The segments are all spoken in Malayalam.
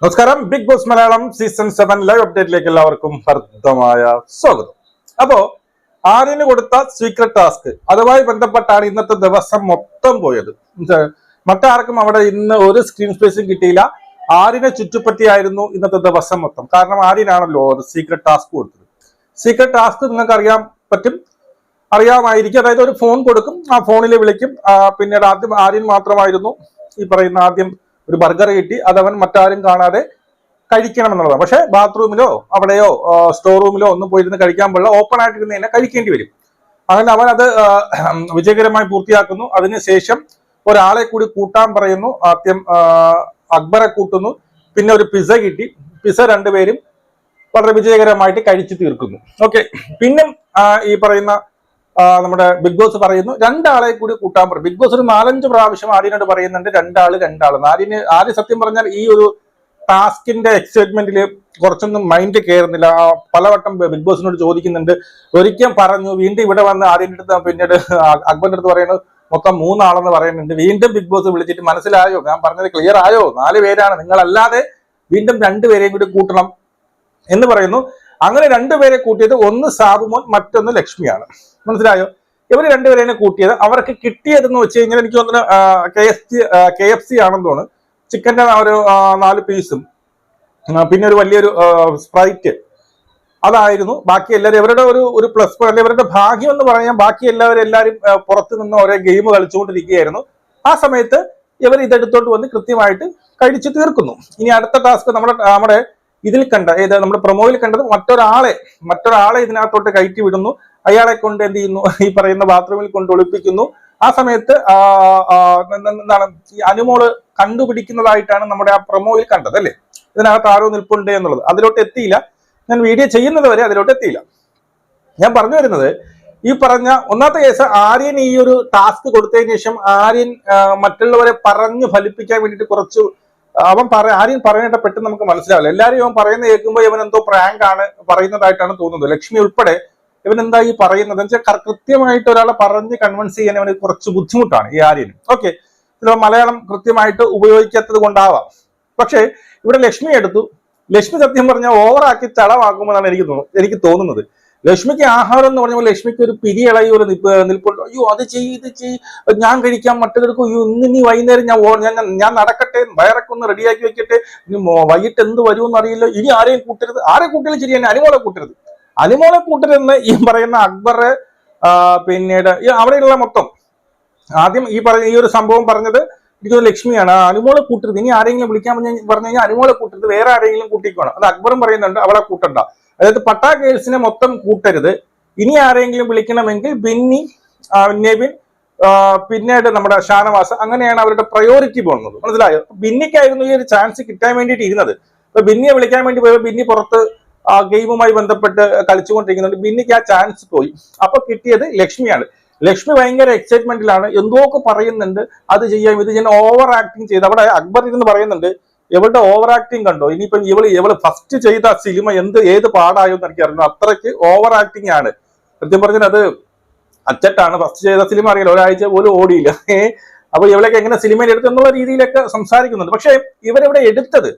നമസ്കാരം. Big Boss Malayalam season seven live അപ്ഡേറ്റിലേക്ക് എല്ലാവർക്കും ഹർദ്ദമായ സ്വാഗതം. അപ്പോ ആരിന് കൊടുത്ത സീക്രട്ട് ടാസ്ക് അതുമായി ബന്ധപ്പെട്ടാണ് ഇന്നത്തെ ദിവസം മൊത്തം പോയത്. മറ്റാർക്കും അവിടെ ഇന്ന് ഒരു സ്ക്രീൻ സ്പേസും കിട്ടിയില്ല. ആര്യനെ ചുറ്റിപ്പറ്റിയായിരുന്നു ഇന്നത്തെ ദിവസം മൊത്തം. കാരണം ആര്യനാണല്ലോ അത് സീക്രട്ട് ടാസ്ക് കൊടുത്തത്. സീക്രട്ട് ടാസ്ക് നിങ്ങൾക്ക് അറിയാൻ പറ്റും? അറിയാമായിരിക്കും. അതായത് ഒരു ഫോൺ കൊടുക്കും. ആ ഫോണിൽ വിളിക്കും. പിന്നീട് ആദ്യം ആര്യൻ മാത്രമായിരുന്നു ഈ പറയുന്ന ആദ്യം ഒരു ബർഗർ കിട്ടി അതവൻ മറ്റാരും കാണാതെ കഴിക്കണം എന്നുള്ളതാണ് പക്ഷേ ബാത്റൂമിലോ അവിടെയോ സ്റ്റോർ റൂമിലോ ഒന്നും പോയിരുന്ന് കഴിക്കാൻ പാടില്ല ഓപ്പൺ ആയിട്ടിരുന്ന് തന്നെ കഴിക്കേണ്ടി വരും. അങ്ങനെ അവൻ അത് വിജയകരമായി പൂർത്തിയാക്കുന്നു. അതിനുശേഷം ഒരാളെ കൂടി കൂട്ടാൻ പറയുന്നു. ആദ്യം അക്ബറെ കൂട്ടുന്നു. പിന്നെ ഒരു പിസ കിട്ടി. പിസ രണ്ടുപേരും വളരെ വിജയകരമായിട്ട് കഴിച്ചു തീർക്കുന്നു. ഓക്കെ പിന്നെ ഈ പറയുന്ന നമ്മുടെ ബിഗ് ബോസ് പറയുന്നു രണ്ടാളെ കൂടി കൂട്ടാൻ പറയും ബിഗ് ബോസ് ഒരു നാലഞ്ച് പ്രാവശ്യം ആര്യനോട് പറയുന്നുണ്ട് രണ്ടാൾ രണ്ടാൾ. ആര്യന് ആര്യ സത്യം പറഞ്ഞാൽ ഈ ഒരു ടാസ്കിന്റെ എക്സൈറ്റ്മെന്റിൽ കുറച്ചൊന്നും മൈൻഡ് കയറുന്നില്ല പലവട്ടം ബിഗ് ബോസിനോട് ചോദിക്കുന്നുണ്ട്. ഒരിക്കലും പറഞ്ഞു വീണ്ടും ഇവിടെ വന്ന് ആദ്യം അടുത്ത് പിന്നീട് അക്ബറിന്റെ അടുത്ത് പറയുന്നത് മൊത്തം മൂന്നാളെന്ന് പറയുന്നുണ്ട്. വീണ്ടും ബിഗ് ബോസ് വിളിച്ചിട്ട് മനസ്സിലായോ? ഞാൻ പറഞ്ഞത് ക്ലിയർ ആയോ? നാല് പേരാണ്. നിങ്ങളല്ലാതെ വീണ്ടും രണ്ടുപേരെയും കൂടി കൂട്ടണം എന്ന് പറയുന്നു. അങ്ങനെ രണ്ടുപേരെ കൂട്ടിയത് ഒന്ന് സാബുമോൻ മറ്റൊന്ന് ലക്ഷ്മിയാണ്. മനസ്സിലായോ? ഇവർ രണ്ടുപേരെ കൂട്ടിയത്. അവർക്ക് കിട്ടിയതെന്ന് വെച്ച് കഴിഞ്ഞാൽ എനിക്ക് തോന്നുന്നു K F C K F C ആണെന്ന് തോന്നുന്നു. ചിക്കന്റെ ഒരു നാല് പീസും പിന്നെ ഒരു വലിയൊരു സ്പ്രൈറ്റ് അതായിരുന്നു. ബാക്കി എല്ലാവരും ഇവരുടെ ഒരു ഒരു പ്ലസ് പോയിന്റ് ഇവരുടെ ഭാഗ്യം എന്ന് പറയാൻ ബാക്കി എല്ലാവരും എല്ലാവരും പുറത്ത് നിന്ന് ഓരോ ഗെയിം കളിച്ചുകൊണ്ടിരിക്കുകയായിരുന്നു. ആ സമയത്ത് ഇവർ ഇതെടുത്തോണ്ട് വന്ന് കൃത്യമായിട്ട് കഴിച്ചു തീർക്കുന്നു. ഇനി അടുത്ത ടാസ്ക് നമ്മുടെ നമ്മുടെ ഇതിൽ കണ്ട ഏത് നമ്മുടെ പ്രൊമോയിൽ കണ്ടത് മറ്റൊരാളെ മറ്റൊരാളെ ഇതിനകത്തോട്ട് കയറ്റി വിടുന്നു. അയാളെ കൊണ്ട് എന്ത് ചെയ്യുന്നു? ഈ പറയുന്ന ബാത്റൂമിൽ കൊണ്ട് ഒളിപ്പിക്കുന്നു. ആ സമയത്ത് എന്താണ് ഈ അനുമോൾ കണ്ടുപിടിക്കുന്നതായിട്ടാണ് നമ്മുടെ ആ പ്രൊമോയിൽ കണ്ടത് അല്ലേ? ഇതിനകത്ത് ആരോ നിൽപ്പുണ്ട് എന്നുള്ളത്. അതിലോട്ട് എത്തിയില്ല. ഞാൻ വീഡിയോ ചെയ്യുന്നത് വരെ അതിലോട്ട് എത്തിയില്ല. ഞാൻ പറഞ്ഞു വരുന്നത് ഈ പറഞ്ഞ ഒന്നാമത്തെ കേസ് ആര്യൻ ഈ ഒരു ടാസ്ക് കൊടുത്തതിന് ശേഷം ആര്യൻ മറ്റുള്ളവരെ പറഞ്ഞു ഫലിപ്പിക്കാൻ വേണ്ടിയിട്ട് കുറച്ച് അവൻ പറ ആരെയും പറയുന്നത് പെട്ടെന്ന് നമുക്ക് മനസ്സിലാവില്ല. എല്ലാവരും അവൻ പറയുന്നത് കേൾക്കുമ്പോൾ ഇവൻ എന്തോ പ്രാങ്ക് ആണ് പറയുന്നതായിട്ടാണ് തോന്നുന്നത്. ലക്ഷ്മി ഉൾപ്പെടെ ഇവൻ എന്താ ഈ പറയുന്നത്? വെച്ചാൽ കൃത്യമായിട്ട് ഒരാളെ പറഞ്ഞ് കൺവിൻസ് ചെയ്യാൻ അവന് കുറച്ച് ബുദ്ധിമുട്ടാണ് ഈ ആര്യന്. ഓക്കെ ചിലപ്പോൾ മലയാളം കൃത്യമായിട്ട് ഉപയോഗിക്കാത്തത് കൊണ്ടാവാം. പക്ഷേ ഇവിടെ ലക്ഷ്മി എടുത്തു. ലക്ഷ്മി സത്യം പറഞ്ഞാൽ ഓവറാക്കി ചളവാക്കുമെന്നാണ് എനിക്ക് എനിക്ക് തോന്നുന്നത്. ലക്ഷ്മിക്ക് ആഹാരം എന്ന് പറഞ്ഞപ്പോൾ ലക്ഷ്മിക്ക് ഒരു പിരി ഇളകി ഒരു നിപ്പ് നിൽപ്പുണ്ട്. അയ്യോ അത് ചെയ്യ് ചെയ് ഞാൻ കഴിക്കാൻ മറ്റെടുക്കും അയ്യോ ഇന്ന് ഇനി വൈകുന്നേരം ഞാൻ ഞാൻ ഞാൻ- നടക്കട്ടെ വയറൊക്കെ ഒന്ന് റെഡിയാക്കി വെക്കട്ടെ. ഇനി വൈകിട്ട് എന്ത് വരുമെന്ന് അറിയില്ല. ഇനി ആരെയും കൂട്ടരുത്. ആരെ കൂട്ടിയാലും ശരി തന്നെ അനുമോളെ കൂട്ടരുത്. അനുമോളെ കൂട്ടരുതെന്ന് ഈ പറയുന്ന അക്ബർ പിന്നീട് അവിടെയുള്ള മൊത്തം. ആദ്യം ഈ പറഞ്ഞ ഈ ഒരു സംഭവം പറഞ്ഞത് എനിക്ക് തോന്നുന്നു ലക്ഷ്മിയാണ് അനുമോളെ കൂട്ടരുത്. ഇനി ആരെങ്കിലും വിളിക്കാൻ പറഞ്ഞു കഴിഞ്ഞാൽ അനുമോളെ കൂട്ടരുത്. വേറെ ആരെങ്കിലും കൂട്ടിക്കോണം. അത് അക്ബറും പറയുന്നുണ്ട്. അവളെ കൂട്ടണ്ട. അതായത് പട്ടാ ഗേൾസിനെ മൊത്തം കൂട്ടരുത്. ഇനി ആരെങ്കിലും വിളിക്കണമെങ്കിൽ ബിന്നി നെവിൻ പിന്നീട് നമ്മുടെ ഷാനവാസ് അങ്ങനെയാണ് അവരുടെ പ്രയോറിറ്റി പോകുന്നത്. മനസ്സിലായോ? ബിന്നിക്കായിരുന്നു ഈ ഒരു ചാൻസ് കിട്ടാൻ വേണ്ടിയിട്ട് ഇരുന്നത്. അപ്പൊ ബിന്നിയെ വിളിക്കാൻ വേണ്ടി പോയപ്പോൾ ബിന്നി പുറത്ത് ഗെയിമുമായി ബന്ധപ്പെട്ട് കളിച്ചുകൊണ്ടിരിക്കുന്നുണ്ട്. ബിന്നിക്ക് ആ ചാൻസ് പോയി. അപ്പൊ കിട്ടിയത് ലക്ഷ്മിയാണ്. ലക്ഷ്മി ഭയങ്കര എക്സൈറ്റ്മെന്റിലാണ് എന്തോക്കെ പറയുന്നുണ്ട്? അത് ചെയ്യാം. ഇത് ഞാൻ ഓവർ ആക്ടിങ് ചെയ്ത്. അവിടെ അക്ബർ ഇരുന്ന് പറയുന്നുണ്ട് ഇവളുടെ ഓവർ ആക്ടിങ് കണ്ടോ? ഇനിയിപ്പം ഇവൾ ഇവൾ ഫസ്റ്റ് ചെയ്ത സിനിമ എന്ത് ഏത് പാടായോ എന്ന് എനിക്കറിയുന്നു അത്രയ്ക്ക് ഓവർ ആക്ടിങ് ആണ്. സത്യം പറഞ്ഞാൽ അത് അച്ചട്ടാണ്. ഫസ്റ്റ് ചെയ്ത സിനിമ അറിയില്ല ഒരാഴ്ച പോലും ഓടിയില്ല. അപ്പൊ ഇവളൊക്കെ എങ്ങനെ സിനിമയിൽ എടുത്തു എന്നുള്ള രീതിയിലൊക്കെ സംസാരിക്കുന്നുണ്ട്. പക്ഷെ ഇവരെവിടെ എടുത്തത്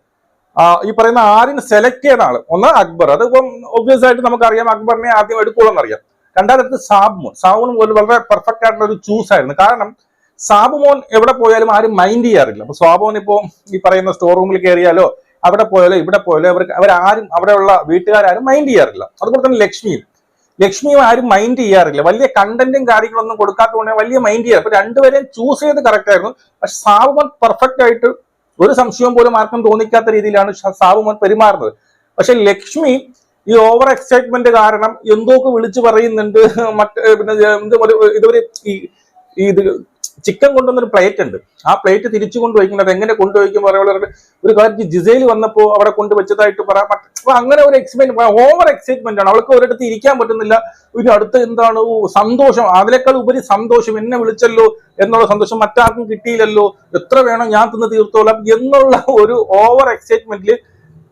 ഈ പറയുന്ന ആരിന് സെലക്ട് ചെയ്യുന്ന ആൾ. ഒന്ന് അക്ബർ. അത് ഇപ്പം ഒബ്വിയസ് ആയിട്ട് നമുക്കറിയാം അക്ബറിനെ ആദ്യം എടുക്കുള്ളൂ എന്നറിയാം രണ്ടാമത്തെ സാബുമോൻ. സാബുമോൻ പോലും വളരെ പെർഫെക്റ്റ് ആയിട്ടുള്ള ഒരു ചൂസ് ആയിരുന്നു. കാരണം സാബുമോൻ എവിടെ പോയാലും ആരും മൈൻഡ് ചെയ്യാറില്ല. അപ്പൊ സാബുമോൻ ഇപ്പോ ഈ പറയുന്ന സ്റ്റോർ റൂമിൽ കയറിയാലോ അവിടെ പോയാലോ ഇവിടെ പോയാലോ അവർക്ക് അവരാരും അവിടെയുള്ള വീട്ടുകാരും മൈൻഡ് ചെയ്യാറില്ല. അതുപോലെ തന്നെ ലക്ഷ്മിയും. ലക്ഷ്മിയും ആരും മൈൻഡ് ചെയ്യാറില്ല. വലിയ കണ്ടന്റും കാര്യങ്ങളൊന്നും കൊടുക്കാത്തതുകൊണ്ട് വലിയ മൈൻഡ് ചെയ്യാറ് അപ്പൊ രണ്ടുപേരെയും ചൂസ് ചെയ്ത് കറക്റ്റ് ആയിരുന്നു. പക്ഷെ സാബുമോൻ പെർഫെക്റ്റ് ആയിട്ട് ഒരു സംശയവും പോലും ആർക്കും തോന്നിക്കാത്ത രീതിയിലാണ് സാബുമോൻ പെരുമാറുന്നത്. പക്ഷെ ലക്ഷ്മി ഈ ഓവർ എക്സൈറ്റ്മെന്റ് കാരണം എന്തോക്ക് വിളിച്ചു പറയുന്നുണ്ട്. മറ്റ് പിന്നെ ഇതുവരെ ഈ ഇത് ചിക്കൻ കൊണ്ടുവന്നൊരു പ്ലേറ്റ് ഉണ്ട്. ആ പ്ലേറ്റ് തിരിച്ചു കൊണ്ടുവയ്ക്കുന്നത് എങ്ങനെ കൊണ്ടുപോയിക്കുമ്പോൾ പറയുമ്പോൾ ഒരു കാര്യം ജിസയിൽ വന്നപ്പോൾ അവിടെ കൊണ്ടുവച്ചതായിട്ട് പറയാം അപ്പൊ അങ്ങനെ ഒരു എക്സൈറ്റ്മെന്റ് ഓവർ എക്സൈറ്റ്മെന്റ് ആണ്. അവൾക്ക് ഒരിടത്ത് ഇരിക്കാൻ പറ്റുന്നില്ല. ഒരു അടുത്ത് എന്താണ്? സന്തോഷം. അതിനേക്കാൾ ഉപരി സന്തോഷം. എന്നെ വിളിച്ചല്ലോ എന്നുള്ള സന്തോഷം മറ്റാർക്കും കിട്ടിയില്ലല്ലോ. എത്ര വേണം ഞാൻ തിന്ന് തീർത്തോളാം എന്നുള്ള ഒരു ഓവർ എക്സൈറ്റ്മെന്റിൽ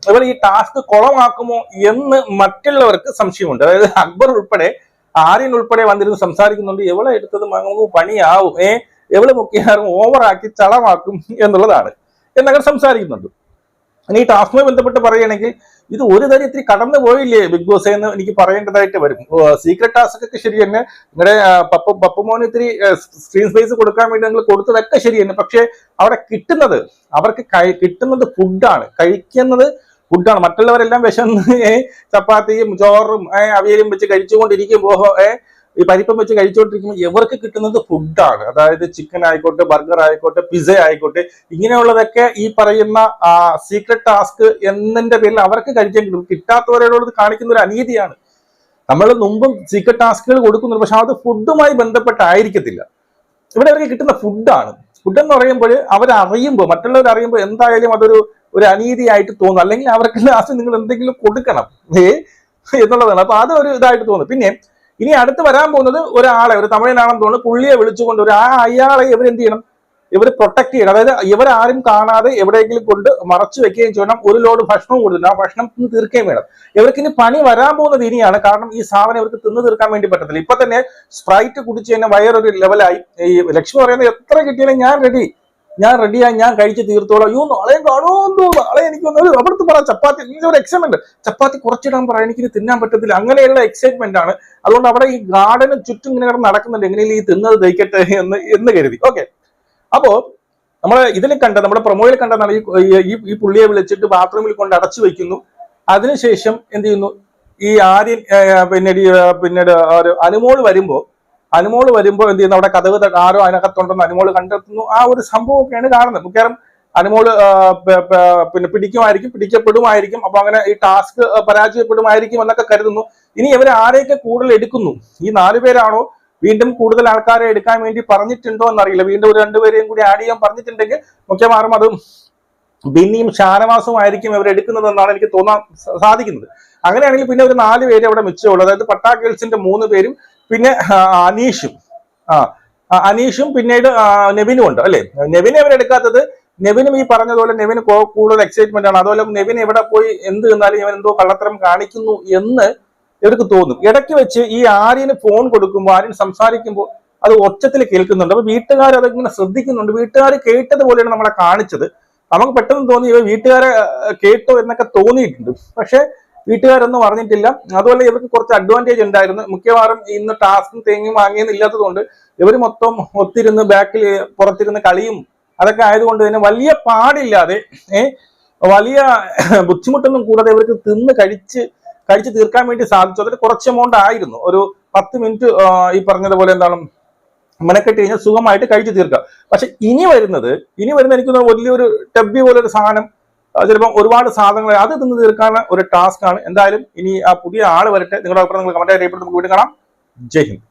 ഇവർ ഈ ടാസ്ക് കുളമാക്കുമോ എന്ന് മറ്റുള്ളവർക്ക് സംശയമുണ്ട്. അതായത് അക്ബർ ഉൾപ്പെടെ ആര്യൻ ഉൾപ്പെടെ വന്നിരുന്ന് സംസാരിക്കുന്നുണ്ട്. എവിടെ എടുത്തത്? നമുക്ക് പണിയാവും. ഏ? എവൾ മുക്കിയാറും ഓവറാക്കി ചളമാക്കും എന്നുള്ളതാണ്. എന്നങ്ങനെ സംസാരിക്കുന്നുണ്ട്. ഇനി ഈ ടാസ്കുമായി ബന്ധപ്പെട്ട് പറയുകയാണെങ്കിൽ ഇത് ഒരു തരത്തിൽ കടന്നു പോയില്ലേ ബിഗ് ബോസ് എന്ന് എനിക്ക് പറയേണ്ടതായിട്ട് വരും. സീക്രട്ട് ടാസ്ക് ഒക്കെ ശരി തന്നെ. നിങ്ങളുടെ പപ്പ പപ്പുമോന് ഇത്തിരി സ്ക്രീൻ സ്പേസ് കൊടുക്കാൻ വേണ്ടി നിങ്ങൾ കൊടുത്തതൊക്കെ ശരി തന്നെ. പക്ഷെ അവിടെ കിട്ടുന്നത് അവർക്ക് കിട്ടുന്നത് ഫുഡാണ് കഴിക്കുന്നത് ഫുഡാണ് മറ്റുള്ളവരെല്ലാം വിശന്ന് ചപ്പാത്തിയും ചോറും അവിയലും വെച്ച് കഴിച്ചുകൊണ്ടിരിക്കുമ്പോ ഏ, ഈ പരിപ്പം വെച്ച് കഴിച്ചുകൊണ്ടിരിക്കുമ്പോൾ ഇവർക്ക് കിട്ടുന്നത് ഫുഡാണ് അതായത് ചിക്കൻ ആയിക്കോട്ടെ ബർഗർ ആയിക്കോട്ടെ പിസ ആയിക്കോട്ടെ ഇങ്ങനെയുള്ളതൊക്കെ ഈ പറയുന്ന സീക്രട്ട് ടാസ്ക് എന്നതിന്റെ പേരിൽ അവർക്ക് കിട്ടും കിട്ടാത്തവരോട് കാണിക്കുന്ന ഒരു അനീതിയാണ്. നമ്മൾ മുമ്പും സീക്രട്ട് ടാസ്കുകൾ കൊടുക്കുന്നുണ്ട് പക്ഷെ അത് ഫുഡുമായി ബന്ധപ്പെട്ടായിരിക്കത്തില്ല. ഇവിടെ അവർക്ക് കിട്ടുന്ന ഫുഡാണ് ഫുഡ് എന്ന് പറയുമ്പോൾ അവരറിയുമ്പോൾ മറ്റുള്ളവർ അറിയുമ്പോൾ എന്തായാലും അതൊരു ഒരു അനീതിയായിട്ട് തോന്നും. അല്ലെങ്കിൽ അവർക്ക് ലാസ്റ്റ് നിങ്ങൾ എന്തെങ്കിലും കൊടുക്കണം. ഏ? എന്നുള്ളതാണ്. അപ്പൊ അതൊരു ഇതായിട്ട് തോന്നും. പിന്നെ ഇനി അടുത്ത് വരാൻ പോകുന്നത് ഒരാളെ ഒരു തമിഴനാണെന്ന് തോന്നുന്നു. പുള്ളിയെ വിളിച്ചുകൊണ്ട് ഒരു ആ അയാളെ ഇവർ എന്ത് ചെയ്യണം? ഇവർ പ്രൊട്ടക്ട് ചെയ്യണം. അതായത് ഇവരാരും കാണാതെ എവിടെയെങ്കിലും കൊണ്ട് മറച്ചു വെക്കുകയും ചെയ്യണം. ഒരു ലോഡ് ഭക്ഷണവും കൊടുത്തിട്ട് ആ ഭക്ഷണം തിന്ന് തീർക്കുകയും വേണം. ഇവർക്ക് ഇനി പണി വരാൻ പോകുന്നത് ഇനിയാണ്. കാരണം ഈ സാധനം ഇവർക്ക് തിന്നു തീർക്കാൻ വേണ്ടി പറ്റത്തില്ല. ഇപ്പൊ തന്നെ സ്പ്രൈറ്റ് കുടിച്ച് തന്നെ വയറൊരു ലെവലായി ഈ ലക്ഷ്മി പറയുന്നത് എത്ര കിട്ടിയാലും ഞാൻ റെഡി ഞാൻ റെഡിയായി ഞാൻ കഴിച്ച് തീർത്തോളാം. അയ്യോ നാളെയും കാണുമോ നാളെ എനിക്ക് ഒന്ന് അവിടുത്തെ പറ ചപ്പാത്തി. എനിക്ക് ഒരു എക്സൈറ്റ്മെന്റ് ചപ്പാത്തി കുറച്ചിടാൻ പറ എനിക്ക് തിന്നാൻ പറ്റത്തില്ല. അങ്ങനെയുള്ള എക്സൈറ്റ്മെന്റ് ആണ്. അതുകൊണ്ട് അവിടെ ഈ ഗാർഡന് ചുറ്റും ഇങ്ങനെ കിടന്ന് നടക്കുന്നുണ്ട്. എങ്ങനെയും ഈ തിന്നത് ദഹിക്കട്ടെ എന്ന് എന്ന് കരുതി. ഓക്കെ അപ്പോ നമ്മൾ ഇതിൽ കണ്ട നമ്മുടെ പ്രൊമോയിൽ കണ്ടതാണ് ഈ ഈ- പുള്ളിയെ വിളിച്ചിട്ട് ബാത്റൂമിൽ കൊണ്ട് അടച്ചു വെക്കുന്നു. അതിനുശേഷം എന്ത് ചെയ്യുന്നു? ഈ ആര്യൻ പിന്നെ പിന്നീട് പിന്നീട് ഒരു അനുമോൾ വരുമ്പോ അനുമോൾ വരുമ്പോൾ എന്ത് ചെയ്യുന്നു? അവിടെ കഥക് ആരോ അതിനകത്തുണ്ടെന്ന് അനുമോൾ കണ്ടെത്തുന്നു. ആ ഒരു സംഭവമൊക്കെയാണ് കാണുന്നത്. മിക്കവാറും അനുമോൾ പിന്നെ പിടിക്കുമായിരിക്കും പിടിക്കപ്പെടുമായിരിക്കും. അപ്പൊ അങ്ങനെ ഈ ടാസ്ക് പരാജയപ്പെടുമായിരിക്കും എന്നൊക്കെ കരുതുന്നു. ഇനി ഇവരെ ആരെയൊക്കെ കൂടുതൽ എടുക്കുന്നു? ഈ നാലു പേരാണോ വീണ്ടും കൂടുതൽ ആൾക്കാരെ എടുക്കാൻ വേണ്ടി പറഞ്ഞിട്ടുണ്ടോ എന്നറിയില്ല. വീണ്ടും ഒരു രണ്ടുപേരെയും കൂടി ആഡ് ചെയ്യാൻ പറഞ്ഞിട്ടുണ്ടെങ്കിൽ മിക്കവാറും അത് ബിന്നിയും ഷാനവാസും ആയിരിക്കും ഇവർ എടുക്കുന്നതെന്നാണ് എനിക്ക് തോന്നാൻ സാധിക്കുന്നത്. അങ്ങനെയാണെങ്കിൽ പിന്നെ ഒരു നാല് പേര് അവിടെ മിച്ചമുള്ളൂ അതായത് പട്ടാ ഗേൾസിന്റെ മൂന്ന് പേരും പിന്നെ അനീഷും. ആ അനീഷും പിന്നീട് നെവിനും ഉണ്ട് അല്ലെ? നെവിനെ അവരെടുക്കാത്തത് നെവിനും ഈ പറഞ്ഞതുപോലെ നെവിന് കൂടുതൽ എക്സൈറ്റ്മെന്റ് ആണ്. അതുപോലെ നെവിൻ എവിടെ പോയി എന്ത് എന്നാലും ഇവൻ എന്തോ കള്ളത്തരം കാണിക്കുന്നു എന്ന് ഇവർക്ക് തോന്നും. ഇടയ്ക്ക് വെച്ച് ഈ ആര്യന് ഫോൺ കൊടുക്കുമ്പോൾ ആര്യൻ സംസാരിക്കുമ്പോൾ അത് ഒച്ചത്തിൽ കേൾക്കുന്നുണ്ട്. അപ്പൊ വീട്ടുകാർ അതിങ്ങനെ ശ്രദ്ധിക്കുന്നുണ്ട്. വീട്ടുകാർ കേട്ടതുപോലെയാണ് നമ്മളെ കാണിച്ചത്. നമുക്ക് പെട്ടെന്ന് തോന്നി ഇവ വീട്ടുകാരെ കേട്ടോ എന്നൊക്കെ തോന്നിയിട്ടുണ്ട്. പക്ഷെ വീട്ടുകാരൊന്നും അറിഞ്ഞിട്ടില്ല. അതുപോലെ ഇവർക്ക് കുറച്ച് അഡ്വാന്റേജ് ഉണ്ടായിരുന്നു. മിക്കവാറും ഇന്ന് ടാസ്കും തേങ്ങയും വാങ്ങിയെന്ന് ഇല്ലാത്തതുകൊണ്ട് ഇവർ മൊത്തം ഒത്തിരുന്ന് ബാക്കിൽ പുറത്തിരുന്ന് കളിയും അതൊക്കെ ആയതുകൊണ്ട് തന്നെ വലിയ പാടില്ലാതെ വലിയ ബുദ്ധിമുട്ടൊന്നും കൂടാതെ ഇവർക്ക് തിന്ന് കഴിച്ച് കഴിച്ച് തീർക്കാൻ വേണ്ടി സാധിച്ചു. അതിൽ കുറച്ച് എമൗണ്ട് ആയിരുന്നു. ഒരു പത്ത് മിനിറ്റ് ഈ പറഞ്ഞതുപോലെ എന്താണ് മെനക്കെട്ട് കഴിഞ്ഞാൽ സുഖമായിട്ട് കഴിച്ചു തീർക്കുക പക്ഷെ ഇനി വരുന്നത് ഇനി വരുന്ന എനിക്ക് വലിയൊരു ടബ്ബി പോലെ ഒരു സാധനം ചിലപ്പോൾ ചിലപ്പം ഒരുപാട് സാധനങ്ങൾ അത് തിന്ന് തീർക്കാൻ ഒരു ടാസ്ക് ആണ് എന്തായാലും ഇനി ആ പുതിയ ആൾ വരട്ടെ. നിങ്ങളുടെ അഭിപ്രായം നിങ്ങൾ കമന്റ് അറിയപ്പെട്ട് നമുക്ക് വീണ്ടും കാണാം. ജയ് ഹിന്ദ്.